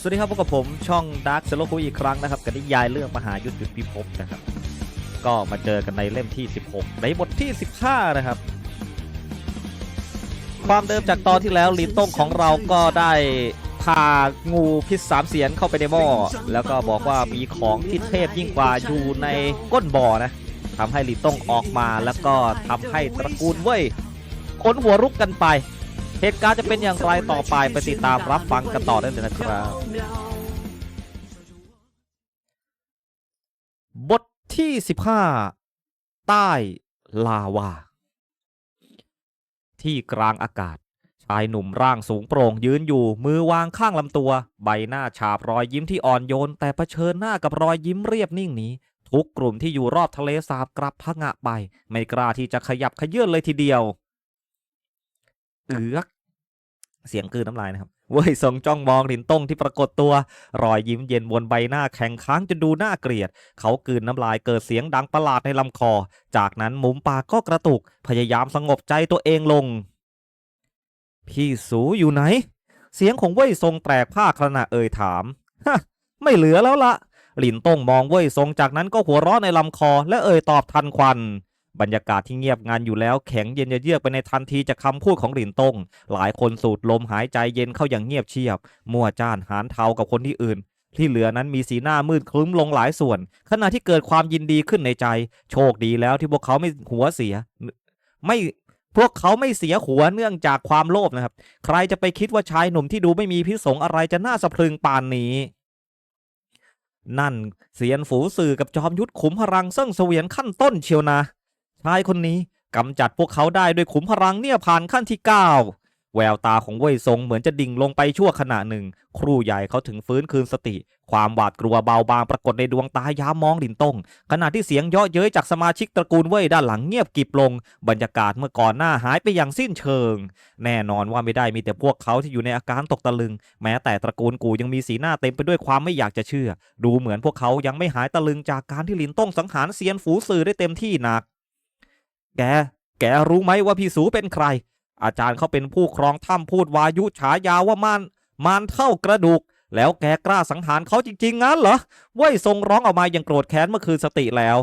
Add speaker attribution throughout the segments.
Speaker 1: สวัสดีครับพบกับผมช่อง Dark s e l o คุอีกครั้งนะครับกับนิยายเรื่องมหายุทธยุดพิภพนะครับ ก็มาเจอกันในเล่มที่ 16 ในบทที่ 15 นะครับ ความเดิมจากตอนที่แล้วลินต้งของเราก็ได้พางูพิษสามเสียนเข้าไปในหม้อแล้วก็บอกว่ามีของที่เทพยิ่งกว่าอยู่ในก้นบ่อนะทำให้ลินต้งออกมาแล้วก็ทำให้ตระกูลเว้ยขนหัวรุกกันไป เหตุการณ์จะเป็นอย่างไรต่อไปไปติดตามรับฟังกันต่อได้เลยนะครับ บทที่ 15 ใต้ลาวา ที่กลางอากาศ ชายหนุ่มร่างสูงโปร่งยืนอยู่ มือวางข้างลำตัว ใบหน้าฉาบรอยยิ้มที่อ่อนโยน แต่เผชิญหน้ากับรอยยิ้มเรียบนิ่งนี้ ทุกกลุ่มที่อยู่รอบทะเลสาบกลับพะงะไป ไม่กล้าที่จะขยับขยื่นเลยทีเดียว เอือกเสียงกลืนน้ำลายนะครับ เว้ยทรงจ้องมองหลินต้งที่ปรากฏตัว รอยยิ้มเย็นบนใบหน้าแข็งค้างจนดูน่าเกลียด เขากืนน้ำลายเกิดเสียงดังประหลาดในลำคอ จากนั้นมุมปากก็กระตุก พยายามสงบใจตัวเองลง พี่สูอยู่ไหน เสียงของเว่ยทรงแตกผ้าขณะเอ่ยถาม ฮะ ไม่เหลือแล้วละหลินต้งมองเว่ยทรงจากนั้นก็หัวเราะในลำคอและเอ่ยตอบทันควัน บรรยากาศที่เงียบงันอยู่แล้วแข็งเย็นเยือกไปในทันทีจากคำพูดของหลินตงหลายคนสูดลมหายใจเย็นเข้าอย่างเงียบเชียบ มั่วจ้านหานเทากับคนที่อื่น ที่เหลือนั้นมีสีหน้ามืดครึ้มลงหลายส่วน ขณะที่เกิดความยินดีขึ้นในใจ โชคดีแล้วที่พวกเขาไม่หัวเสีย ไม่พวกเขาไม่เสียหัวเนื่องจากความโลภนะครับ ใครจะไปคิดว่าชายหนุ่มที่ดูไม่มีพิษสงอะไรจะน่าสะพรึงปานนี้นั่นเสียนฝูสื่อกับจอมยุทธขุมพลังซึ่งเสวียนขั้นต้นเชียวนะ ชายคนนี้กำจัดพวกเขาได้ด้วยขุมพลังเนี่ยผ่านขั้นที่ 9 แววตาของเว่ยซงเหมือนจะดิ่งลงไปชั่วขณะหนึ่ง ครู่ใหญ่เขาถึงฟื้นคืนสติ ความหวาดกลัวเบาบางปรากฏในดวงตายามมองลินต้งขณะที่เสียงเยาะเย้ยจากสมาชิกตระกูลเว่ยด้านหลังเงียบกิบลง บรรยากาศเมื่อก่อนหน้าหายไปอย่างสิ้นเชิง แน่นอนว่าไม่ได้มีแต่พวกเขาที่อยู่ในอาการตกตะลึง แม้แต่ตระกูลกูยังมีสีหน้าเต็มไปด้วยความไม่อยากจะเชื่อ ดูเหมือนพวกเขายังไม่หายตะลึงจากการที่ลินต้งสังหารเซียนฝูสื่อได้เต็มที่หนัก แก แกรู้ไหมว่าพี่สูเป็นใคร อาจารย์เขาเป็นผู้ครองถ้ำพูดวายุฉายาว่ามานมานเท่ากระดูก แล้วแกกล้าสังหารเขาจริงๆงั้นเหรอเว่ยทรงร้องออกมาอย่างโกรธแค้นเมื่อคืนสติแล้ว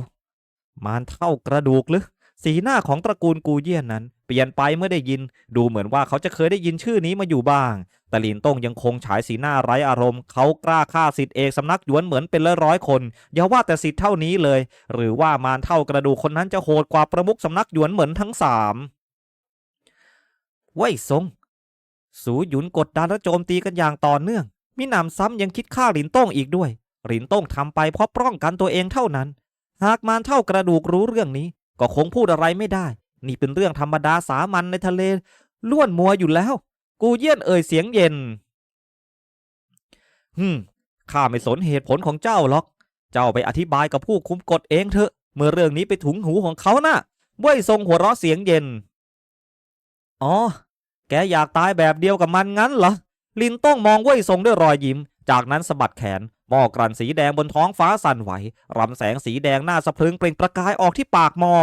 Speaker 1: มานเท่ากระดูกหรือ สีหน้าของตระกูลกูเยี่ยนนั้น เปลี่ยนไปเมื่อได้ยิน ดูเหมือนว่าเขาจะเคยได้ยินชื่อนี้มาอยู่บ้าง แต่ลินต้งยังคงฉายสีหน้าไร้อารมณ์ เขากล้าฆ่าสิทธิเอกสำนักหยวนเหมือนเป็นร้อยๆคน อย่าว่าแต่สิทธิเท่านี้เลย หรือว่ามารเท่ากระดูกคนนั้นจะโหดกว่าประมุขสำนักหยวนเหมือนทั้งสามว่ยซงสูหยุนกดดันและโจมตีกันอย่างต่อเนื่อง มิหนำซ้ำยังคิดฆ่าหลินต้งอีกด้วย หลินต้งทำไปเพราะป้องกันตัวเองเท่านั้น หากมารเท่ากระดูกรู้เรื่องนี้ ก็คงพูดอะไรไม่ได้ นี่เป็นเรื่องธรรมดาสามัญในทะเล ล้วนมัวอยู่แล้ว กูเยี่ยนเอ่ยเสียงเย็นฮึมข้าไม่สนเหตุผลของเจ้าหรอก เจ้าไปอธิบายกับผู้คุมกฎเองเถอะ เมื่อเรื่องนี้ไปถุงหูของเขานะ่ะเว่ยทรงหัวเราะเสียงเย็น อ๋อ แกอยากตายแบบเดียวกับมันงั้นเหรอ ลินต้องมองเว่ยทรงด้วยรอยยิ้ม จากนั้นสะบัดแขน หม้อกลั่นสีแดงบนท้องฟ้าสั่นไหวรำแสงสีแดงหน้าสะพรึงเปล่งประกายออกที่ปากหม้อ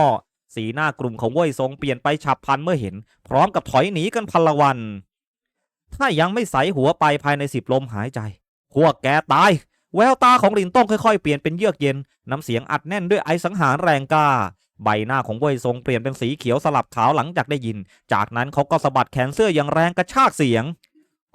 Speaker 1: สีหน้ากลุ่มของเว่ยทรงเปลี่ยนไปฉับพลันเมื่อเห็น พร้อมกับถอยหนีกันพลวัน ถ้ายังไม่ใสหัวไปภายในสิบลมหายใจ พวกแกตาย แววตาของลินต้องค่อยๆ เปลี่ยนเป็นเยือกเย็น น้ำเสียงอัดแน่นด้วยไอสังหารแรงกล้า ใบหน้าของเว่ยทรงเปลี่ยนเป็นสีเขียวสลับขาวหลังจากได้ยิน จากนั้นเขาก็สะบัดแขนเสื้ออย่างแรงกระชากเสียง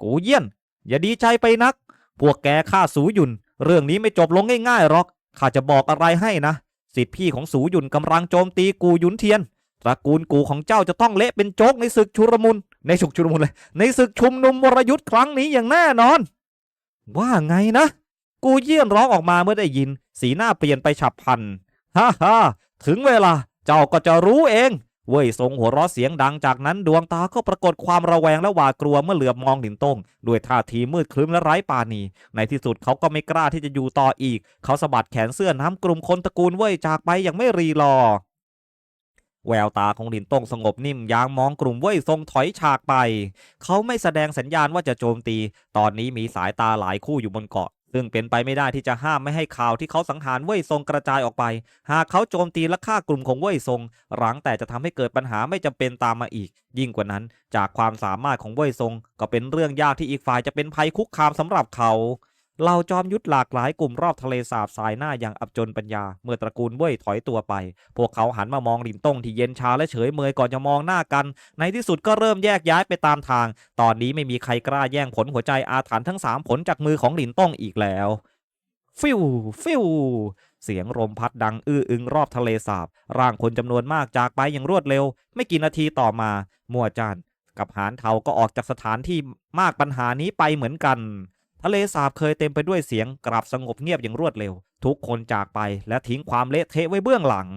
Speaker 1: กูเยี่ยน อย่าดีใจไปนัก พวกแกฆ่าสูยุน เรื่องนี้ไม่จบลงง่ายๆหรอก ข้าจะบอกอะไรให้นะ สิทธิพี่ของสูยุนกำลังโจมตีกูยุนเทียน ตระกูลกูของเจ้าจะต้องเละเป็นโจกในศึกชุรมุน ในศึกชุรมุนเลย ในศึกชุมนุมวรยุทธ์ครั้งนี้อย่างแน่นอน ว่าไงนะ กูเยี่ยนร้องออกมาเมื่อได้ยิน สีหน้าเปลี่ยนไปฉับพลัน ฮ่าฮ่าถึงเวลา เจ้าก็จะรู้เอง เว่ยทรงหัวเราะเสียงดังจากนั้นดวงตาก็ปรากฏความระแวงและหวาดกลัวเมื่อเหลือบมองหลินต้งด้วยท่าทีมืดครึ้มและไร้ปาณี ในที่สุดเขาก็ไม่กล้าที่จะอยู่ต่ออีก เขาสะบัดแขนเสื้อน้ำกลุ่มคนตระกูลเว่ยจากไปอย่างไม่รีรอแววตาของหลินต้งสงบนิ่มยางมองกลุ่มเว่ยทรงถอยฉากไป เขาไม่แสดงสัญญาณว่าจะโจมตี ตอนนี้มีสายตาหลายคู่อยู่บนเกาะ ซึ่งเป็นไปไม่ได้ที่จะห้ามไม่ให้ข่าวที่เขาสังหารเว่ยซงกระจายออกไป หากเขาโจมตีและฆ่ากลุ่มของเว่ยซงหลังแต่จะทำให้เกิดปัญหาไม่จำเป็นตามมาอีก ยิ่งกว่านั้น จากความสามารถของเว่ยซงก็เป็นเรื่องยากที่อีกฝ่ายจะเป็นภัยคุกคามสำหรับเขา เหล่าจอมยุทธหลากหลายกลุ่มรอบทะเลสาบสายหน้าอย่างอับจนปัญญา เมื่อตระกูลเว่ยถอยตัวไป พวกเขาหันมามองหลินต้งที่เย็นชาและเฉยเมยก่อนจะมองหน้ากัน ในที่สุดก็เริ่มแยกย้ายไปตามทาง ตอนนี้ไม่มีใครกล้าแย่งผลหัวใจอาถรรพ์ทั้งสามผลจากมือของหลินต้งอีกแล้ว ฟิวฟิวเสียงลมพัดดังอื้ออึงรอบทะเลสาบ ร่างคนจำนวนมากจากไปอย่างรวดเร็ว ไม่กี่นาทีต่อมามัวจานกับหานเทาก็ออกจากสถานที่มากปัญหานี้ไปเหมือนกัน ทะเลสาบเคยเต็มไปด้วยเสียงกลับสงบเงียบอย่างรวดเร็ว ทุกคนจากไปและทิ้งความเละเทะไว้เบื้องหลัง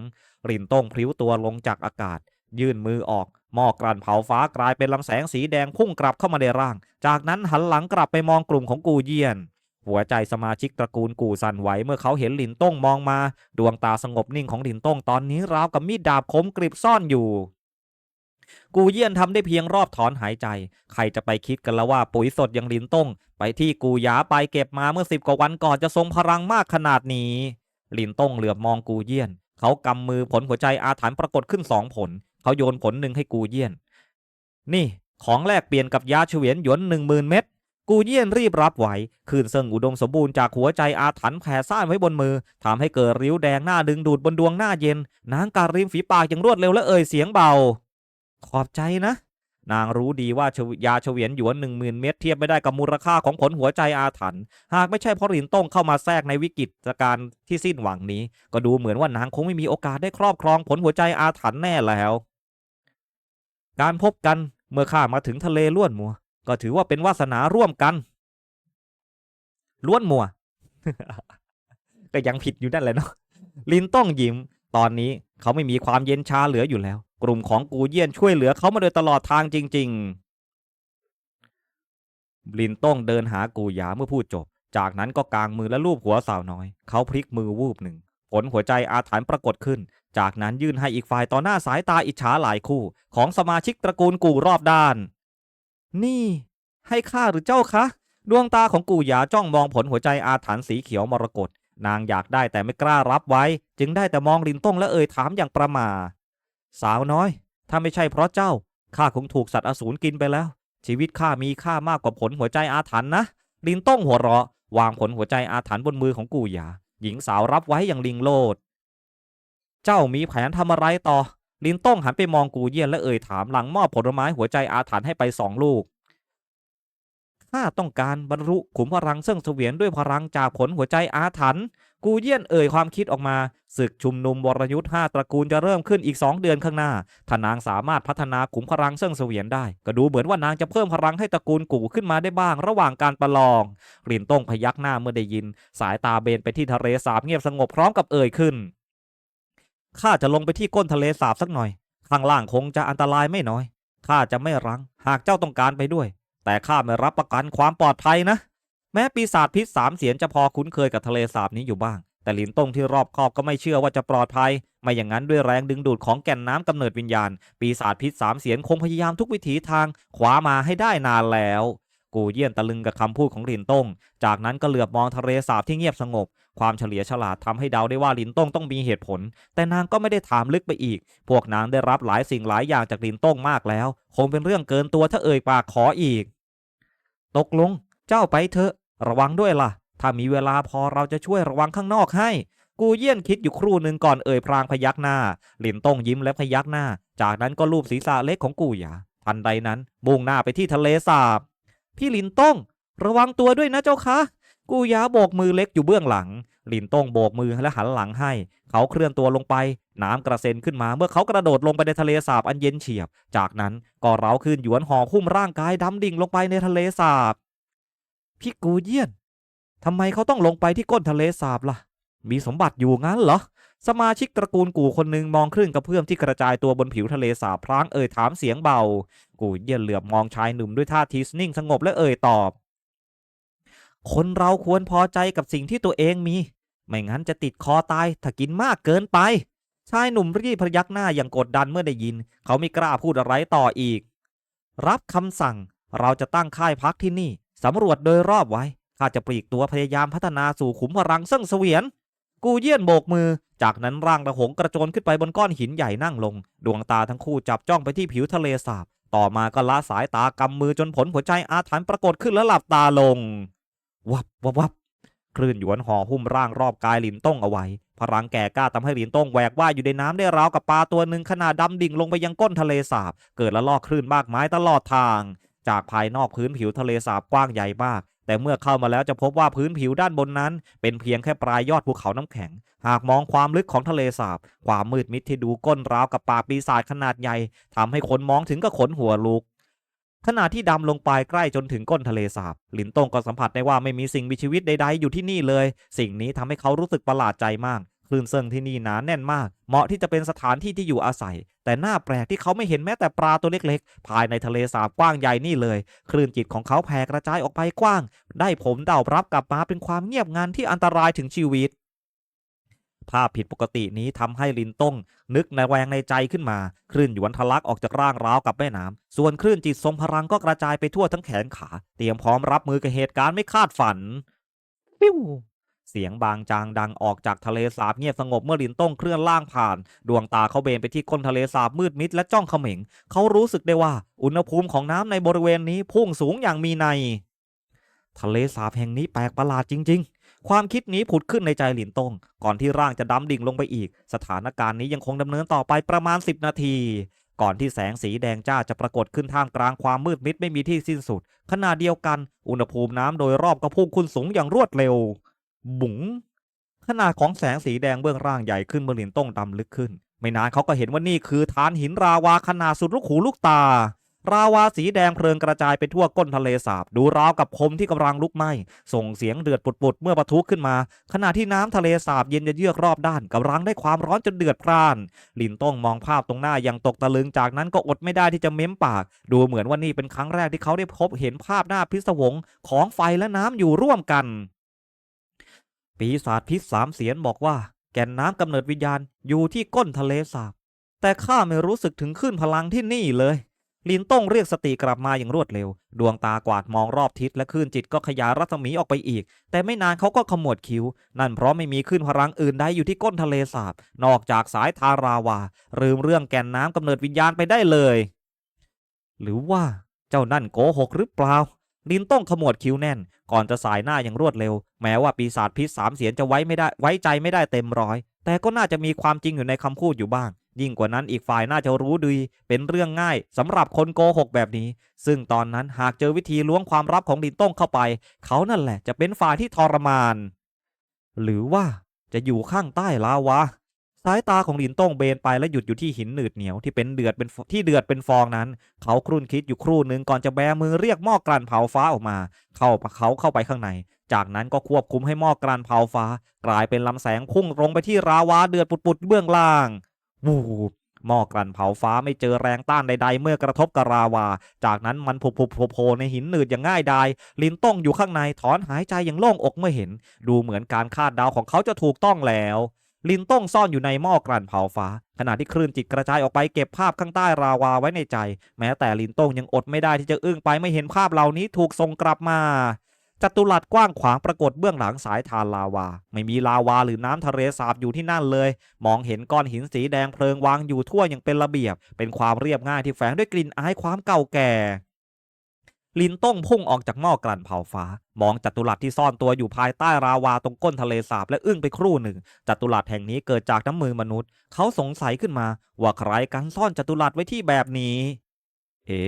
Speaker 1: รินต้งพลิ้วตัวลงจากอากาศ ยื่นมือออก หม้อกลั่นเผาฟ้ากลายเป็นลำแสงสีแดงพุ่งกลับเข้ามาในร่าง จากนั้นหันหลังกลับไปมองกลุ่มของกูเยียน หัวใจสมาชิกตระกูลกูสั่นไหวเมื่อเขาเห็นหลินต้งมองมา ดวงตาสงบนิ่งของหลินต้งตอนนี้ราวกับมีดดาบคมกริบซ่อนอยู่ กูเยี่ยนทำได้เพียงรอบถอนหายใจ ใครจะไปคิดกันละว่าปุ๋ยสดอย่างลินต้ง ไปที่กูหยาไปเก็บมาเมื่อสิบกว่าวันก่อนจะทรงพลังมากขนาดนี้ ลินต้งเหลือบมองกูเยี่ยน เขากำมือผลหัวใจอาถรรพ์ปรากฏขึ้นสองผล เขาโยนผลหนึ่งให้กูเยี่ยน นี่ ของแลกเปลี่ยนกับยาเฉวียนหยวนหนึ่งหมื่นเม็ดกูเยี่ยนรีบรับไหวคืนเซิงอุดมสมบูรณ์จากหัวใจอาถรรพ์แผ่ซ่านไว้บนมือทำให้เกิดริ้วแดงหน้าดึงดูดบนดวงหน้าเย็น นางการริมฝีปากอย่างรวดเร็วและเอ่ยเสียงเบา ขอบใจนะ นางรู้ดีว่ายาเฉวียนหยวนหนึ่งหมื่นเม็ดเทียบไม่ได้กับมูลค่าของผลหัวใจอาถรรพ์หากไม่ใช่เพราะหลินต้งเข้ามาแทรกในวิกฤตการณ์ที่สิ้นหวังนี้ ก็ดูเหมือนว่านางคงไม่มีโอกาสได้ครอบครองผลหัวใจอาถรรพ์แน่แล้ว การพบกันเมื่อข้ามาถึงทะเลล้วนมัว ก็ถือว่าเป็นวาสนาร่วมกันล้วนมัว ก็ยังผิดอยู่นั่นแหละเนาะลินต้องยิ้ม ตอนนี้เขาไม่มีความเย็นชาเหลืออยู่แล้ว กลุ่มของกูเยี่ยนช่วยเหลือเขามาโดยตลอดทางจริง ๆ ลินต้องเดินหากูหยาเมื่อพูดจบ จากนั้นก็กางมือและลูบหัวสาวน้อย เขาพลิกมือวูบหนึ่ง ผลหัวใจอาถรรพ์ปรากฏขึ้น จากนั้นยื่นให้อีกฝ่ายต่อหน้าสายตาอิจฉาหลายคู่ ของสมาชิกตระกูลกูรอบด้าน นี่ ให้ข้าหรือเจ้าคะ ดวงตาของกูหยาจ้องมองผลหัวใจอาถรรพ์สีเขียวมรกตนางอยากได้แต่ไม่กล้ารับไว้ จึงได้แต่มองลินต้งและเอ่ยถามอย่างประมา สาวน้อย ถ้าไม่ใช่เพราะเจ้า ข้าคงถูกสัตว์อสูรกินไปแล้ว ชีวิตข้ามีค่ามากกว่าผลหัวใจอาถรรพ์นะ ลินต้องหัวเราะ วางผลหัวใจอาถรรพ์บนมือของกูหยา หญิงสาวรับไว้อย่างลิงโลด เจ้ามีแผนทำอะไรต่อ ลินต้องหันไปมองกูเยี่ยนและเอ่ยถามหลังมอบผลไม้หัวใจอาถรรพ์ให้ไปสองลูก ข้าต้องการบรรลุขุมพลังเสื่องเสวียนด้วยพลังจากผลหัวใจอาถรรพ์ กูเยี่ยนเอ่ยความคิดออกมาศึกชุมนุมวรยุทธ์ห้าตระกูลจะเริ่มขึ้นอีกสองเดือนข้างหน้าถ้านางสามารถพัฒนาขุมพลังเสื่องเสวียนได้ ก็ดูเหมือนว่านางจะเพิ่มพลังให้ตระกูลกูขึ้นมาได้บ้างระหว่างการประลองกลิ่นต้งพยักหน้าเมื่อได้ยิน สายตาเบนไปที่ทะเลสาบเงียบสงบพร้อมกับเอ่ยขึ้นข้าจะลงไปที่ก้นทะเลสาบสักหน่อย ข้างล่างคงจะอันตรายไม่น้อยข้าจะไม่รั้ง หากเจ้าต้องการไปด้วย แต่ข้าไม่รับประกันความปลอดภัยนะ แม้ปีศาจพิษสามเสียนจะพอคุ้นเคยกับทะเลสาบนี้อยู่บ้าง แต่หลินตงที่รอบคอบก็ไม่เชื่อว่าจะปลอดภัย ไม่อย่างนั้นด้วยแรงดึงดูดของแก่นน้ำกำเนิดวิญญาณ ปีศาจพิษสามเสียนคงพยายามทุกวิถีทางขวามาให้ได้นานแล้วกูเยี่ยนตะลึงกับคำพูดของหลินตงจากนั้นก็เหลือบมองทะเลสาบที่เงียบสงบ ความเฉลียวฉลาดทำให้เดาได้ว่าหลินต้งต้องมีเหตุผล แต่นางก็ไม่ได้ถามลึกไปอีก พวกนางได้รับหลายสิ่งหลายอย่างจากหลินต้งมากแล้ว คงเป็นเรื่องเกินตัวถ้าเอ่ยปากขออีก ตกลง เจ้าไปเถอะ ระวังด้วยล่ะ ถ้ามีเวลาพอเราจะช่วยระวังข้างนอกให้ กูเยี่ยนคิดอยู่ครู่หนึ่งก่อนเอ่ยพรางพยักหน้า หลินต้งยิ้มและพยักหน้า จากนั้นก็ลูบศีรษะเล็กของกูหยาทันใดนั้นมุ่งหน้าไปที่ทะเลสาบ พี่หลินต้ง ระวังตัวด้วยนะเจ้าคะ กูหยาโบกมือเล็กอยู่เบื้องหลัง หลินต้งโบกมือและหันหลังให้ เขาเคลื่อนตัวลงไป น้ำกระเซ็นขึ้นมาเมื่อเขากระโดดลงไปในทะเลสาบอันเย็นเฉียบ จากนั้นก็เร้าขึ้นหยวนห่อหุ้มร่างกายดำดิ่งลงไปในทะเลสาบ พี่กูเยี่ยนทำไมเขาต้องลงไปที่ก้นทะเลสาบล่ะ มีสมบัติอยู่งั้นเหรอ สมาชิกตระกูลกูคนหนึ่งมองคลื่นกระเพื่อมที่กระจายตัวบนผิวทะเลสาบพลางเอ่ยถามเสียงเบา กูเยี่ยนเหลือบมองชายหนุ่มด้วยท่าทีนิ่งสงบและเอ่ยตอบ คนเราควรพอใจกับสิ่งที่ตัวเองมี ไม่งั้นจะติดคอตายถ้ากินมากเกินไป ชายหนุ่มรีบพยักหน้าอย่างกดดันเมื่อได้ยิน เขาไม่กล้าพูดอะไรต่ออีก รับคำสั่งเราจะตั้งค่ายพักที่นี่ สำรวจโดยรอบไว้ ข้าจะปลีกตัวพยายามพัฒนาสู่ขุมพลังเสื่งเสวียน กูเยี่ยนโบกมือ จากนั้นร่างระหงกระโจนขึ้นไปบนก้อนหินใหญ่นั่งลง ดวงตาทั้งคู่จับจ้องไปที่ผิวทะเลสาบ ต่อมาก็ละสายตากำมือจนผลหัวใจอาถรรพ์ปรากฏขึ้นแล้วหลับตาลง วับวับวับคลื่นหยวนห่อหุ้มร่างรอบกายหลินต้งเอาไว้ พลังแก่กล้าทำให้หลินต้งแหวกว่ายอยู่ในน้ำได้ราวกับปลาตัวหนึ่งขนาดดำดิ่งลงไปยังก้นทะเลสาบ เกิดละลอกคลื่นมากมายตลอดทาง จากภายนอกพื้นผิวทะเลสาบกว้างใหญ่มาก แต่เมื่อเข้ามาแล้วจะพบว่าพื้นผิวด้านบนนั้น เป็นเพียงแค่ปลายยอดภูเขาน้ำแข็ง หากมองความลึกของทะเลสาบ ความมืดมิดที่ดูก้นราวกับปากปีศาจขนาดใหญ่ทำให้คนมองถึงก็ขนหัวลุกขณะที่ดำลงไปใกล้จนถึงก้นทะเลสาบ หลินตงก็สัมผัสได้ว่าไม่มีสิ่งมีชีวิตใดๆอยู่ที่นี่เลย สิ่งนี้ทำให้เขารู้สึกประหลาดใจมาก คลื่นเซิงที่นี่หนาแน่นมาก เหมาะที่จะเป็นสถานที่ที่อยู่อาศัย แต่น่าแปลกที่เขาไม่เห็นแม้แต่ปลาตัวเล็กๆ ภายในทะเลสาบกว้างใหญ่นี่เลย คลื่นจิตของเขาแผ่กระจายออกไปกว้าง ได้ผมเดารับกลับมาเป็นความเงียบงันที่อันตรายถึงชีวิต ภาพผิดปกตินี้ทำให้ลินต้ง นึกในแวงในใจขึ้นมา คลื่นหยวนทะลักออกจากร่างร้าวกับแม่น้ำส่วนคลื่นจิตทรงพลังก็กระจายไปทั่วทั้งแขนขา เตรียมพร้อมรับมือกับเหตุการณ์ไม่คาดฝันปิ้ว เสียงบางจางดังออกจากทะเลสาบเงียบสงบเมื่อลินต้งเคลื่อนล่างผ่าน ดวงตาเขาเบนไปที่ก้นทะเลสาบมืดมิดและจ้องเขม็ง เขารู้สึกได้ว่าอุณหภูมิของน้ำในบริเวณนี้พุ่งสูงอย่างมีใน ทะเลสาบแห่งนี้แปลกประหลาดจริง ๆความคิดนี้ผุดขึ้นในใจหลินตง ก่อนที่ร่างจะดำดิ่งลงไปอีก สถานการณ์นี้ยังคงดำเนินต่อไปประมาณ 10 นาที ก่อนที่แสงสีแดงจ้าจะปรากฏขึ้นท่ามกลางความมืดมิดไม่มีที่สิ้นสุด ขณะเดียวกัน อุณหภูมิน้ำโดยรอบก็พุ่งขึ้นสูงอย่างรวดเร็ว บุ๋งขนาดของแสงสีแดงเบื้องร่างใหญ่ขึ้นเมื่อหลินต้งดำลึกขึ้น ไม่นานเขาก็เห็นว่านี่คือฐานหินราวาขนาดสุดลูกหูลูกตา ราวาสีแดงเพลิงกระจายไปทั่วก้นทะเลสาบ ดูราวกับคมที่กำลังลุกไหม้ ส่งเสียงเดือดปุดๆเมื่อปะทุขึ้นมา ขณะที่น้ำทะเลสาบเย็นจะเยือกรอบด้านกำลังได้ความร้อนจนเดือดพร่าน ลินต้องมองภาพตรงหน้าอย่างตกตะลึงจากนั้นก็อดไม่ได้ที่จะเม้มปาก ดูเหมือนว่านี่เป็นครั้งแรกที่เขาได้พบเห็นภาพหน้าพิศวงของไฟและน้ำอยู่ร่วมกัน ปีศาจพิษสามเสียนบอกว่า แก่นน้ำกำเนิดวิญญาณอยู่ที่ก้นทะเลสาบ แต่ข้าไม่รู้สึกถึงขึ้นพลังที่นี่เลย ลินต้องเรียกสติกลับมาอย่างรวดเร็ว ดวงตากวาดมองรอบทิศและคลื่นจิตก็ขยายรัศมีออกไปอีก แต่ไม่นานเขาก็ขมวดคิ้ว นั่นเพราะไม่มีขึ้นพลังอื่นใดอยู่ที่ก้นทะเลสาบ นอกจากสายทาราวาลืมเรื่องแก่นน้ำกำเนิดวิญญาณไปได้เลย หรือว่าเจ้านั่นโกหกหรือเปล่า ลินต้องขมวดคิ้วแน่น ก่อนจะสายหน้าอย่างรวดเร็ว แม้ว่าปีศาจพิษสามเสียนจะไว้ไม่ได้ไว้ใจไม่ได้เต็มร้อย แต่ก็น่าจะมีความจริงอยู่ในคำพูดอยู่บ้าง ยิ่งกว่านั้นอีกฝ่ายน่าจะรู้ดี เป็นเรื่องง่ายสำหรับคนโกหกแบบนี้ ซึ่งตอนนั้นหากเจอวิธีล้วงความลับของลินต้งเข้าไป เขานั่นแหละจะเป็นฝ่ายที่ทรมาน หรือว่าจะอยู่ข้างใต้ลาวา สายตาของหลินต้งเบนไปและหยุดอยู่ที่หินหนืดเหนียวที่เป็นเดือดเป็นที่เดือดเป็นฟองนั้น เขาครุ่นคิดอยู่ครู่หนึ่งก่อนจะแบมือเรียกหม้อกลั่นเผาฟ้าออกมา เข้าเขาเข้าไปข้างใน จากนั้นก็ควบคุมให้หม้อกลั่นเผาฟ้า กลายเป็นลำแสงพุ่งตรงไปที่ราวาเดือดปุดๆเบื้องล่างวูบหม้อกลั่นเผาฟ้าไม่เจอแรงต้านใดๆ เมื่อกระทบกับราวา จากนั้นมันผุบๆโผล่ๆในหินหนืดอย่างง่ายดาย ลินต้องอยู่ข้างในถอนหายใจอย่างโล่งอกเมื่อเห็น ดูเหมือนการคาดเดาของเขาจะถูกต้องแล้ว ลินต้องซ่อนอยู่ในหม้อกลั่นเผาฟ้า ขณะที่คลื่นจิตกระจายออกไปเก็บภาพข้างใต้ราวาไว้ในใจ แม้แต่ลินต้งยังอดไม่ได้ที่จะอึ้งไปไม่เห็นภาพเหล่านี้ถูกส่งกลับมาจัตุรัสกว้างขวางปรากฏเบื้องหลังสายทานลาวา ไม่มีลาวาหรือน้ำทะเลสาบอยู่ที่นั่นเลย มองเห็นก้อนหินสีแดงเพลิงวางอยู่ทั่วอย่างเป็นระเบียบ เป็นความเรียบง่ายที่แฝงด้วยกลิ่นอายความเก่าแก่ ลินต้งพุ่งออกจากหม้อกลั่นเผาฟ้า มองจัตุรัสที่ซ่อนตัวอยู่ภายใต้ราวาตรงก้นทะเลสาบและอึ้งไปครู่หนึ่ง จัตุรัสแห่งนี้เกิดจากน้ำมือมนุษย์ เขาสงสัยขึ้นมา ว่าใครกันซ่อนจัตุรัสไว้ที่แบบนี้ เอ๋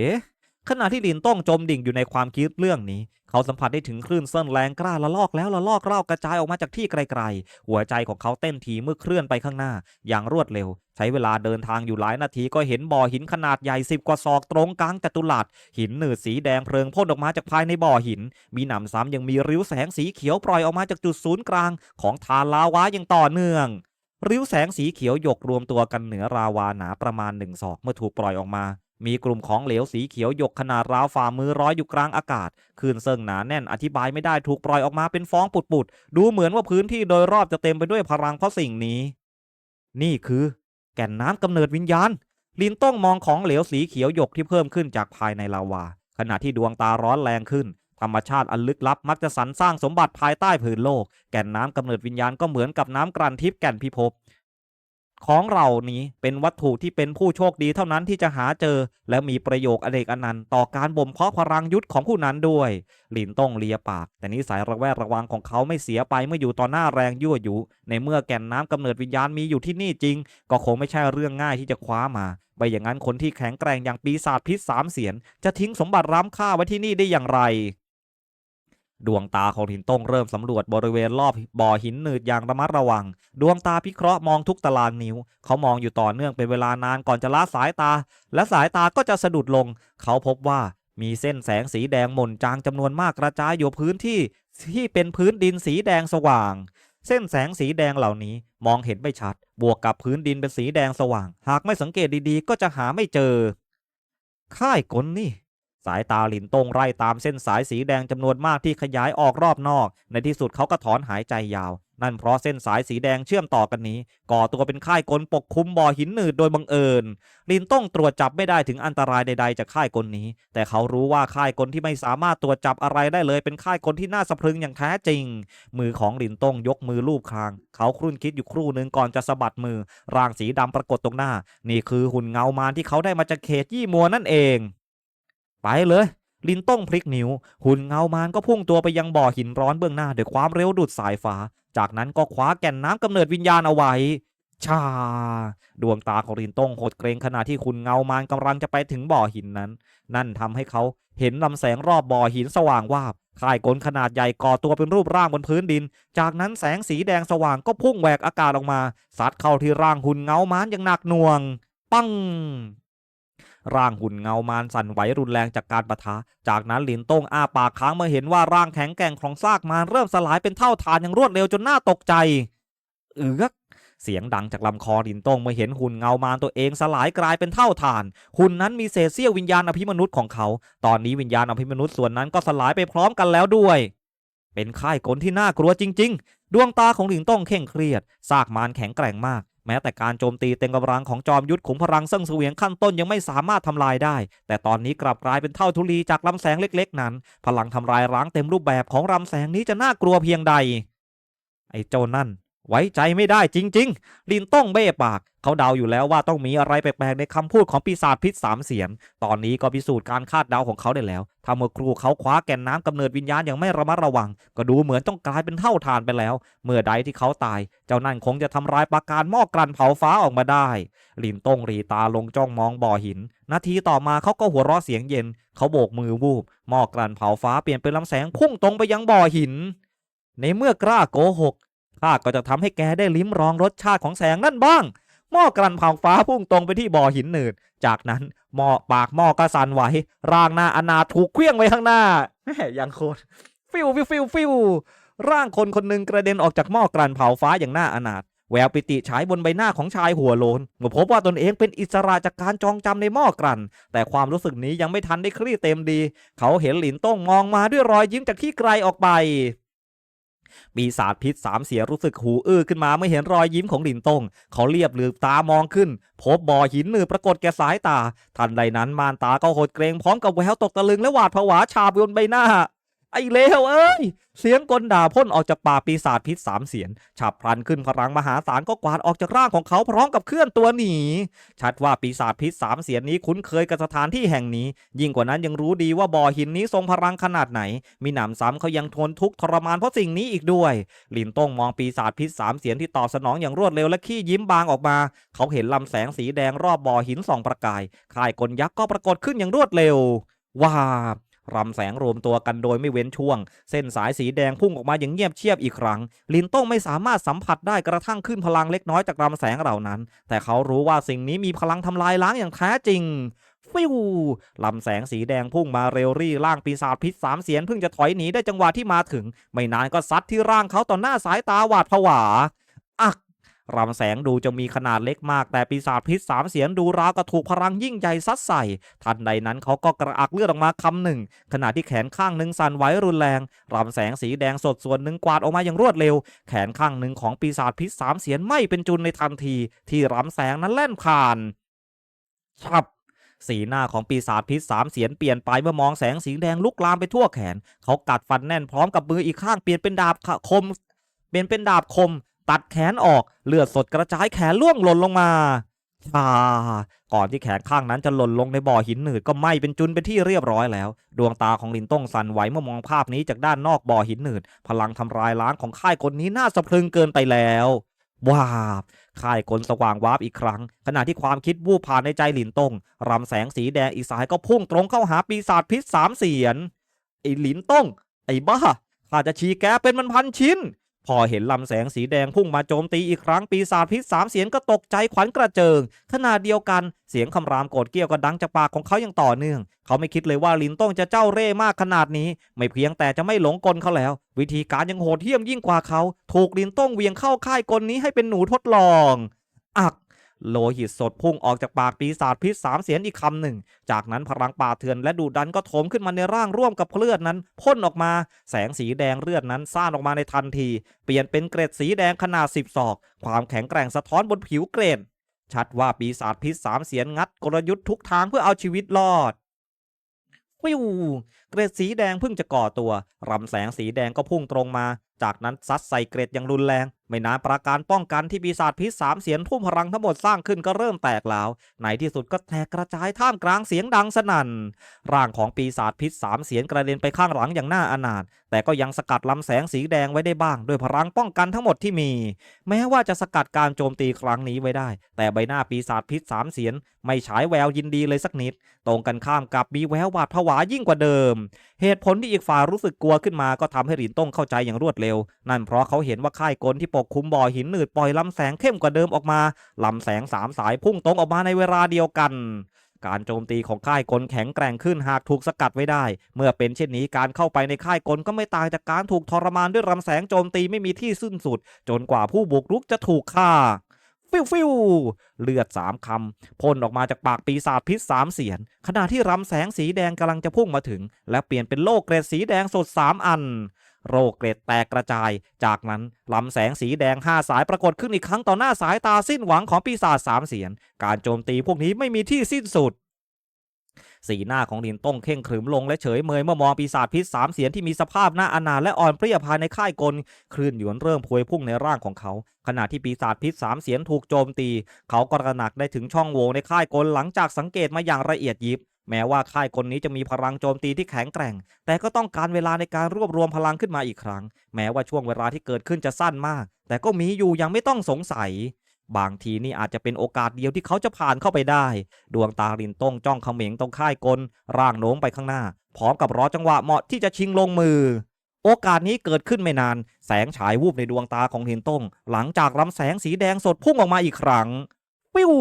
Speaker 1: ขณะที่ลินต้องจมดิ่งอยู่ในความคิดเรื่องนี้ เขาสัมผัสได้ถึงคลื่นเส้นแรงกล้าละลอกแล้วละลอกเล่ากระจายออกมาจากที่ไกลๆ หัวใจของเขาเต้นทีเมื่อเคลื่อนไปข้างหน้า อย่างรวดเร็ว ใช้เวลาเดินทางอยู่หลายนาทีก็เห็นบ่อหินขนาดใหญ่สิบกว่าศอกตรงกลางจัตุรัสหินหนืดสีแดงเพลิงพ่นออกมาจากภายในบ่อหิน มีหนำซ้ำยังมีริ้วแสงสีเขียวปล่อยออกมาจากจุดศูนย์กลาง ของทานลาวาอย่างต่อเนื่องริ้วแสงสีเขียวหยกรวมตัวกันเหนือราวาหนาประมาณหนึ่งศอกเมื่อถูกปล่อยออกมา มีกลุ่มของเหลวสีเขียวหยกขนาดราวฝ่ามือร้อยอยู่กลางอากาศคลื่นเซิงหนาแน่นอธิบายไม่ได้ถูกปล่อยออกมาเป็นฟองปุดๆดูเหมือนว่าพื้นที่โดยรอบจะเต็มไปด้วยพลังเพราะสิ่งนี้ นี่คือ แก่นน้ำกำเนิดวิญญาณ ลินต้องมองของเหลวสีเขียวหยกที่เพิ่มขึ้นจากภายในลาวา ขณะที่ดวงตาร้อนแรงขึ้น ธรรมชาติอันลึกลับมักจะสรรสร้างสมบัติภายใต้ผืนโลก แก่นน้ำกำเนิดวิญญาณก็เหมือนกับน้ำกรันทิพย์แก่นพิภพ ของเรานี้เป็นวัตถุที่เป็นผู้โชคดีเท่านั้นที่จะหาเจอ และมีประโยชน์อเนกอนันต์ต่อการบ่มเพาะพลังยุทธของผู้นั้นด้วย หลินต้องเลียปาก แต่นิสัยระแวดระวังของเขาไม่เสียไปเมื่ออยู่ต่อหน้าแรงยั่วยุ ในเมื่อแก่นน้ำกำเนิดวิญญาณมีอยู่ที่นี่จริง ก็คงไม่ใช่เรื่องง่ายที่จะคว้ามาไม่อย่างนั้นคนที่แข็งแกร่งอย่างปีศาจพิษสามเสียนจะทิ้งสมบัติร้ำค่าไว้ที่นี่ได้อย่างไร ดวงตาของหินต้งเริ่มสำรวจบริเวณรอบบ่อหินหนืดอย่างระมัดระวัง ดวงตาพิเคราะห์มองทุกตารางนิ้ว เขามองอยู่ต่อเนื่องเป็นเวลานานก่อนจะละสายตา และสายตาก็จะสะดุดลง เขาพบว่ามีเส้นแสงสีแดงหม่นจางจำนวนมากกระจายอยู่พื้นที่ที่เป็นพื้นดินสีแดงสว่าง เส้นแสงสีแดงเหล่านี้มองเห็นไม่ชัด บวกกับพื้นดินเป็นสีแดงสว่าง หากไม่สังเกตดีๆ ก็จะหาไม่เจอ ค่ายกลนี่ สายตาหลินตงไล่ตามเส้นสายสีแดงจำนวนมากที่ขยายออกรอบนอก ในที่สุดเขาก็ถอนหายใจยาว นั่นเพราะเส้นสายสีแดงเชื่อมต่อกันนี้ ก่อตัวเป็นค่ายกลปกคลุมบ่อหินหนืดโดยบังเอิญลินต้องตรวจจับไม่ได้ถึงอันตรายใด ๆ จากค่ายกลนี้ แต่เขารู้ว่าค่ายกลที่ไม่สามารถตรวจจับอะไรได้เลยเป็นค่ายกลที่น่าสะพรึงอย่างแท้จริง มือของลินต้องยกมือลูบคาง เขาครุ่นคิดอยู่ครู่หนึ่งก่อนจะสะบัดมือ ร่างสีดำปรากฏตรงหน้า นี่คือหุ่นเงามารที่เขาได้มาจากเขตยี่มัวนั่นเอง ไปเลย ลินต้องพลิกนิ้ว หุ่นเงามารก็พุ่งตัวไปยังบ่อหินร้อนเบื้องหน้าด้วยความเร็วดุดสายฟ้า จากนั้นก็คว้าแก่นน้ำกำเนิดวิญญาณเอาไว้ชา ดวงตาของลินต้องหดเกรงขณะที่คุณเงามารกำลังจะไปถึงบ่อหินนั้น นั่นทำให้เขาเห็นลำแสงรอบบ่อหินสว่างวาบค่ายกลขนาดใหญ่ก่อตัวเป็นรูปร่างบนพื้นดิน จากนั้นแสงสีแดงสว่างก็พุ่งแหวกอากาศออกมาซัดเข้าที่ร่างหุ่นเงามารอย่างหนักหน่วง ปัง ร่างหุ่นเงามารสั่นไหวรุนแรงจากการปะทะ จากนั้นหลินต้งอ้าปากค้างเมื่อเห็นว่าร่างแข็งแกร่งของซากมารเริ่มสลายเป็นเท่าฐานอย่างรวดเร็วจนน่าตกใจ เอือกเสียงดังจากลำคอหลินต้งเมื่อเห็นหุ่นเงามารตัวเองสลายกลายเป็นเท่าฐาน หุ่นนั้นมีเศษเสี้ยววิญญาณอภิมนุษย์ของเขา ตอนนี้วิญญาณอภิมนุษย์ส่วนนั้นก็สลายไปพร้อมกันแล้วด้วย เป็นค่ายกลที่น่ากลัวจริง ๆ ดวงตาของหลินต้งเข่งเครียดซากมารแข็งแกร่งมาก แม้แต่การโจมตีเต็มกำลังของจอมยุทธขุมพลังเซิ่งเสวียงขั้นต้นยังไม่สามารถทำลายได้ แต่ตอนนี้กลับกลายเป็นเท่าทุลีจากลำแสงเล็ก ๆ นั้น พลังทำลายล้างเต็มรูปแบบของลำแสงนี้จะน่ากลัวเพียงใด ไอ้โจนั่น ไว้ใจไม่ได้จริง ๆ ลินต้องเบ้ปาก เขาเดาอยู่แล้วว่าต้องมีอะไรแปลกๆในคำพูดของปีศาจพิษสามเสียน ตอนนี้ก็พิสูจน์การคาดเดาของเขาได้แล้วถ้าเมื่อครูเขาคว้าแก่นน้ำกำเนิดวิญญาณอย่างไม่ระมัดระวัง ก็ดูเหมือนต้องกลายเป็นเท่าทานไปแล้ว เมื่อใดที่เขาตาย เจ้านั่นคงจะทำลายปราการหม้อกลั่นเผาฟ้าออกมาได้ ลินต้งรีตาลงจ้องมองบ่อหิน นาทีต่อมาเขาก็หัวเราะเสียงเย็น เขาโบกมือวูบหม้อกลั่นเผาฟ้าเปลี่ยนเป็นลำแสงพุ่งตรงไปยังบ่อหิน ในเมื่อกล้าโกหก ข้าก็จะทำให้แกได้ลิ้มรองรสชาติของแสงนั่นบ้าง หม้อกลั่นเผาฟ้าพุ่งตรงไปที่บ่อหินหนืด จากนั้นหม้อปากหม้อก็สั่นไหว ร่างหน้าอนาถูกเคลื่องไว้ข้างหน้าแม่ยังโคตรฟิวฟิวฟิวฟิวร่างคนคนหนึ่งกระเด็นออกจากหม้อกลั่นเผาฟ้าอย่างหน่าอนาถแววปิติฉายบนใบหน้าของชายหัวโลนเมื่อพบว่าตนเองเป็นอิสระจากการจองจำในหม้อกลั่น แต่ความรู้สึกนี้ยังไม่ทันได้คลี่เต็มดี เขาเห็นหลินต้องมองมาด้วยรอยยิ้มจากที่ไกลออกไป ปีศาจพิษสามเสียรู้สึกหูอื้อขึ้นมาเมื่อเห็นรอยยิ้มของหลินตง เขาเรียบลืมตามองขึ้น พบบ่อหินหนือปรากฏแก่สายตา ทันใดนั้นมานตาก็หดเกรงพร้อมกับแววตกตะลึงและหวาดผวาชาบนใบหน้า ไอ้เลวเอ้ย เสียงกลด่าพ่นออกจากป่าปีศาจพิษสามเสียนฉับพลันขึ้นพลังมหาศาลก็กวาดออกจากร่างของเขาพร้อมกับเคลื่อนตัวหนี ชัดว่าปีศาจพิษสามเสียนนี้คุ้นเคยกับสถานที่แห่งนี้ ยิ่งกว่านั้นยังรู้ดีว่าบ่อหินนี้ทรงพลังขนาดไหน มีหนำซ้ำเขายังทนทุกข์ทรมานเพราะสิ่งนี้อีกด้วยลินต้งมองปีศาจพิษสามเสียนที่ตอบสนองอย่างรวดเร็วและขี้ยิ้มบางออกมา เขาเห็นลำแสงสีแดงรอบบ่อหินส่องประกายคลายกลยักษ์ก็ปรากฏขึ้นอย่างรวดเร็วว้า รำแสงรวมตัวกันโดยไม่เว้นช่วง เส้นสายสีแดงพุ่งออกมาอย่างเงียบเชียบอีกครั้ง ลินต้องไม่สามารถสัมผัสได้กระทั่งขึ้นพลังเล็กน้อยจากรำแสงเหล่านั้น แต่เขารู้ว่าสิ่งนี้มีพลังทำลายล้างอย่างแท้จริงฟิวลำแสงสีแดงพุ่งมาเร็วรี่ร่างปีศาจพิษสามเสียนเพิ่งจะถอยหนีได้จังหวะที่มาถึง ไม่นานก็ซัดที่ร่างเขาต่อหน้าสายตาหวาดผวา รำแสงดูจะมีขนาดเล็กมาก แต่ปีศาจพิษสามเสียนดูราวกับถูกพลังยิ่งใหญ่ซัดใส่ ทันใดนั้นเขาก็กระอักเลือดออกมาคำหนึ่ง ขณะที่แขนข้างหนึ่งสั่นไหวรุนแรง รำแสงสีแดงสดส่วนหนึ่งกวาดออกมาอย่างรวดเร็ว แขนข้างหนึ่งของปีศาจพิษสามเสียนไหม่เป็นจุนในทันที ที่รำแสงนั้นแล่นผ่านชับสีหน้าของปีศาจพิษสามเสียนเปลี่ยนไปเมื่อมองแสงสีแดงลุกลามไปทั่วแขน เขากัดฟันแน่นพร้อมกับมืออีกข้างเปลี่ยนเป็นดาบคมเปลี่ยนเป็นดาบคม ตัดแขนออกเลือดสดกระจายแขนล่วงหล่นลงมาชาก่อนที่แขนข้างนั้นจะหล่นลงในบ่อหินหนืดก็ไหม้เป็นจุนเป็นที่เรียบร้อยแล้ว ดวงตาของลินต้งสั่นไหวเมื่อมองภาพนี้จากด้านนอกบ่อหินหนืด พลังทำลายล้างของค่ายคนนี้น่าสะพรึงเกินไปแล้วว้าบค่ายกลสว่างวาบอีกครั้ง ขณะที่ความคิดวูบผ่านในใจหลินตงรำแสงสีแดงอีกสายก็พุ่งตรงเข้าหาปีศาจพิษสามเสียนไอ้หลินตงไอ้บ้าข้าจะฉีกแกเป็นมันพันชิ้น พอเห็นลำแสงสีแดงพุ่งมาโจมตีอีกครั้งปีศาจพิษสามเสียงก็ตกใจขวัญกระเจิง ขณะเดียวกันเสียงคำรามโกรธเกี้ยวก็ดังจากปากของเขาอย่างต่อเนื่อง เขาไม่คิดเลยว่าลินต้องจะเจ้าเร่มากขนาดนี้ ไม่เพียงแต่จะไม่หลงกลเขาแล้ว วิธีการยังโหดเหี้ยมยิ่งกว่าเขา ถูกลินต้องเวียงเข้าค่ายกลนี้ให้เป็นหนูทดลอง โลหิตสดพุ่งออกจากปากปีศาจพิษสามเสียนอีกคำหนึ่ง จากนั้นพลังป่าเถื่อนและดูดันก็โถมขึ้นมาในร่างร่วมกับเลือดนั้นพ่นออกมา แสงสีแดงเลือดนั้นซ่านออกมาในทันที เปลี่ยนเป็นเกรดสีแดงขนาดสิบศอก ความแข็งแกร่งสะท้อนบนผิวเกรด ชัดว่าปีศาจพิษสามเสียนงัดกลยุทธ์ทุกทางเพื่อเอาชีวิตรอดฟิวเกรดสีแดงเพิ่งจะก่อตัวรำแสงสีแดงก็พุ่งตรงมา จากนั้นซัดใส่เกรดอย่างรุนแรงไม่นานปราการป้องกันที่ปีศาจพิษสามเสียนทุ่มพลังทั้งหมดสร้างขึ้นก็เริ่มแตกหลาวในที่สุดก็แตกกระจายท่ามกลางเสียงดังสนั่น ร่างของปีศาจพิษสามเสียนกระเด็นไปข้างหลังอย่างน่าอนาถแต่ก็ยังสกัดลำแสงสีแดงไว้ได้บ้างด้วยพลังป้องกันทั้งหมดที่มี แม้ว่าจะสกัดการโจมตีครั้งนี้ไว้ได้ แต่ใบหน้าปีศาจพิษสามเสียนไม่ฉายแววยินดีเลยสักนิด ตรงกันข้ามกับมีแววหวาดผวายิ่งกว่าเดิม เหตุผลที่อีกฝ่ายรู้สึกกลัวขึ้นมาก็ทำให้หลินต้งเข้าใจอย่างรวดเร็ว นั่นเพราะเขาเห็นว่าค่ายกลที่ปกคลุมบ่อหินหนืดปล่อยลำแสงเข้มกว่าเดิมออกมาลำแสงสามสายพุ่งตรงออกมาในเวลาเดียวกันการโจมตีของค่ายกลแข็งแกร่งขึ้นหากถูกสกัดไว้ได้ เมื่อเป็นเช่นนี้การเข้าไปในค่ายกลก็ไม่ต่างจากการถูกทรมานด้วยลำแสงโจมตีไม่มีที่สิ้นสุด จนกว่าผู้บุกรุกจะถูกฆ่า ฟิวฟิวเลือดสามคำพ่นออกมาจากปากปีศาจพิษสามเสียน ขณะที่รำแสงสีแดงกำลังจะพุ่งมาถึง และเปลี่ยนเป็นโลกเกรดสีแดงสดสามอัน โรคเกรดแตกกระจาย จากนั้นลำแสงสีแดงห้าสายปรากฏขึ้นอีกครั้งต่อหน้าสายตาสิ้นหวังของปีศาจสามเสียน การโจมตีพวกนี้ไม่มีที่สิ้นสุดสีหน้าของลินต้งเข่งขรึมลงและเฉยเมยเมื่อมองปีศาจพิษสามเสียนที่มีสภาพหน้าอนาถและอ่อนเปรี้ยภายในค่ายกลคลื่นหยวนเริ่มพวยพุ่งในร่างของเขา ขณะที่ปีศาจพิษสามเสียนถูกโจมตี เขาก็ระหนักได้ถึงช่องโหว่ในค่ายกลหลังจากสังเกตมาอย่างละเอียดยิบ แม้ว่าค่ายกลนี้จะมีพลังโจมตีที่แข็งแกร่ง แต่ก็ต้องการเวลาในการรวบรวมพลังขึ้นมาอีกครั้ง แม้ว่าช่วงเวลาที่เกิดขึ้นจะสั้นมาก แต่ก็มีอยู่ยังไม่ต้องสงสัย บางทีนี่อาจจะเป็นโอกาสเดียวที่เขาจะผ่านเข้าไปได้ ดวงตาลินต้งจ้องเขม็งตรงค่ายกล ร่างโน้มไปข้างหน้า พร้อมกับรอจังหวะเหมาะที่จะชิงลงมือโอกาสนี้เกิดขึ้นไม่นาน แสงฉายวูบในดวงตาของลินต้ง หลังจากลำแสงสีแดงสดพุ่งออกมาอีกครั้งวิว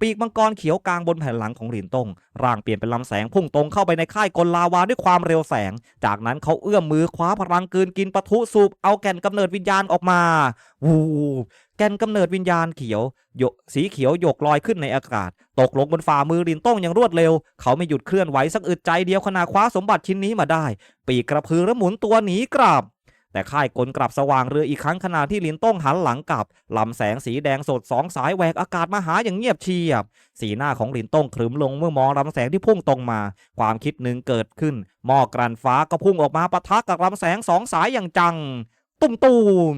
Speaker 1: ปีกมังกรเขียวกลางบนแผ่นหลังของหลินต้งร่างเปลี่ยนเป็นลำแสงพุ่งตรงเข้าไปในค่ายกลลาวาด้วยความเร็วแสง จากนั้นเขาเอื้อมมือคว้าพลังกืนกินปะทุสูบเอาแก่นกำเนิดวิญญาณออกมา วูแก่นกำเนิดวิญญาณเขียวโยสีเขียวโยกลอยขึ้นในอากาศ ตกลงบนฝ่ามือลินต้งอย่างรวดเร็ว เขาไม่หยุดเคลื่อนไหวสักอึดใจเดียวขณะคว้าสมบัติชิ้นนี้มาได้ ปีกกระพือและหมุนตัวหนีกลับ แต่ค่ายกลกลับสว่างเรืออีกครั้งขณะที่ลินต้งหันหลังกลับลำแสงสีแดงสดสองสายแหวกอากาศมาหาอย่างเงียบเชียบ สีหน้าของลินต้งขรึมลงเมื่อมองลำแสงที่พุ่งตรงมา ความคิดหนึ่งเกิดขึ้นหม้อกลั่นฟ้าก็พุ่งออกมาปะทะกับลำแสงสองสายอย่างจัง ตุ้มตูม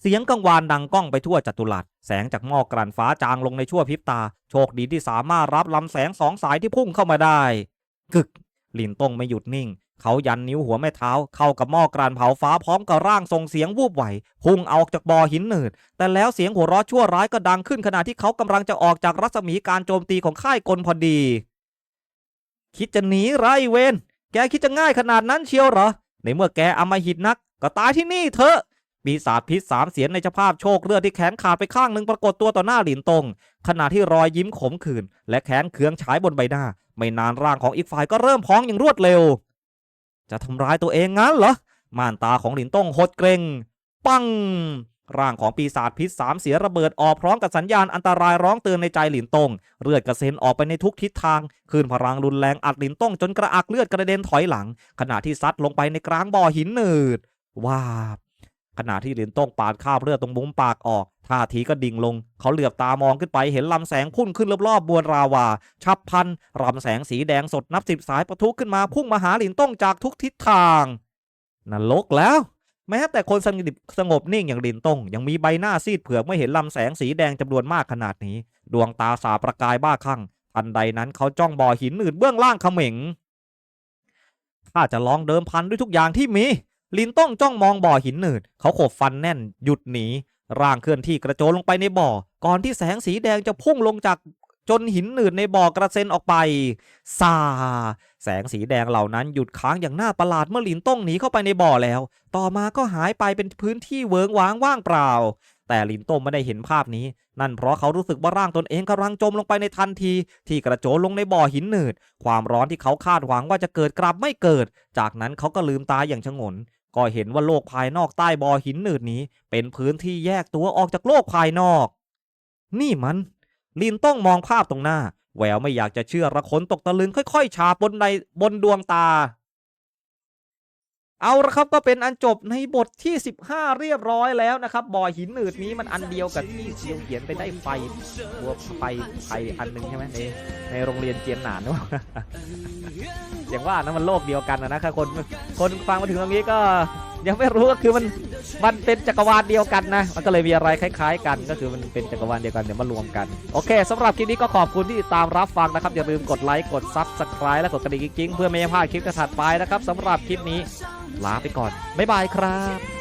Speaker 1: เสียงกังวานดังก้องไปทั่วจัตุรัส แสงจากหม้อกลั่นฟ้าจางลงในชั่วพริบตา โชคดีที่สามารถรับลำแสงสองสายที่พุ่งเข้ามาได้ กึกลินต้งไม่หยุดนิ่ง เขายันนิ้วหัวแม่เท้า เข้ากับหม้อกลั่นเผาฟ้าพร้อมกับร่างส่งเสียงวูบไหวพุ่งออกจากบ่อหินหนืด แต่แล้วเสียงหัวเราะชั่วร้ายก็ดังขึ้นขณะที่เขากำลังจะออกจากรัศมีการโจมตีของค่ายกลพอดี คิดจะหนีไรเวนแกคิดจะง่ายขนาดนั้นเชียวเหรอ ในเมื่อแกอำมหิตนัก ก็ตายที่นี่เถอะปีศาจพิษสามเสียนในสภาพโชคเลือดที่แขนขาดไปข้างหนึ่งปรากฏตัวต่อหน้าหลินตงขณะที่รอยยิ้มขมขื่นและแขนเคืองฉายบนใบหน้า ไม่นานร่างของอีกฝ่ายก็เริ่มพองอย่างรวดเร็ว จะทำร้ายตัวเองงั้นเหรอ ม่านตาของหลินต้งหดเกรงปัง ร่างของปีศาจพิษสามเสียระเบิดออกพร้อมกับสัญญาณอันตรายร้องเตือนในใจหลินตงเลือดกระเซ็นออกไปในทุกทิศทางคลื่นพลังรุนแรงอัดหลินต้งจนกระอักเลือดกระเด็นถอยหลัง ขณะที่ซัดลงไปในกลางบ่อหินหนืดว้าบ ขณะที่หลินต้งปาดคราบเลือดตรงมุมปากออกท่าทีก็ดิ่งลง เขาเหลือบตามองขึ้นไปเห็นลำแสงพุ่งขึ้นรอบๆบวนราวาฉับพันลำแสงสีแดงสดนับสิบสายประทุขึ้นมาพุ่งมาหาหลินต้งจากทุกทิศทางนรกแล้วแม้แต่คนสงบสงบนิ่งอย่างลินต้งยังมีใบหน้าซีดเผือกเมื่อเห็นลำแสงสีแดงจำนวนมากขนาดนี้ ดวงตาสาประกายบ้าคลั่งทันใดนั้นเขาจ้องบ่อหินอื่นเบื้องล่างเขม็งข้าจะลองเดิมพันด้วยทุกอย่างที่มี ลินต้องจ้องมองบ่อหินหนืดเขาขบฟันแน่นหยุดหนีร่างเคลื่อนที่กระโจนลงไปในบ่อ ก่อนที่แสงสีแดงจะพุ่งลงจากจนหินหนืดในบ่อกระเซ็นออกไปซาแสงสีแดงเหล่านั้นหยุดค้างอย่างน่าประหลาดเมื่อลินต้องหนีเข้าไปในบ่อแล้ว ต่อมาก็หายไปเป็นพื้นที่เวิงว้างว่างเปล่า แต่ลินต้งไม่ได้เห็นภาพนี้ นั่นเพราะเขารู้สึกว่าร่างตนเองกำลังจมลงไปในทันที ที่กระโจนลงในบ่อหินหนืด ความร้อนที่เขาคาดหวังว่าจะเกิดกลับไม่เกิด จากนั้นเขาก็ลืมตาอย่างชงน ก็เห็นว่าโลกภายนอกใต้บ่อหินหนืดนี้ เป็นพื้นที่แยกตัวออกจากโลกภายนอก นี่มัน ลินต้องมองภาพตรงหน้า แววไม่อยากจะเชื่อระคนตกตะลึงค่อย ๆ ฉาบบนในบนดวงตา เอาละครับก็เป็นอันจบในบทที่ 15 เรียบร้อยแล้วนะครับบ่อหินอืดนี้มันอันเดียวกับที่เจียวเขียนไปได้ไฟบัวไฟไฟอันหนึงใช่ไหมในในโรงเรียนเจียนหนานว่าอย่างว่านะมันโลกเดียวกันนะนะครับคนคนฟังมาถึงตรงนี้ก็ ยังไม่รู้ก็คือมันมันเป็นจักรวาลเดียวกันนะ มันก็เลยมีอะไรคล้าย ๆ กัน ก็คือมันเป็นจักรวาลเดียวกันเดี๋ยวมารวมกัน โอเคสำหรับคลิปนี้ก็ขอบคุณที่ติดตามรับฟังนะครับ อย่าลืมกดไลค์กดซับสไคร b e และกดกระดิ่งกิ๊งเพื่อไม่ให้พลาดคลิปถัดไปนะครับสำหรับคลิปนี้ลาไปก่อนบ๊ายบายครับ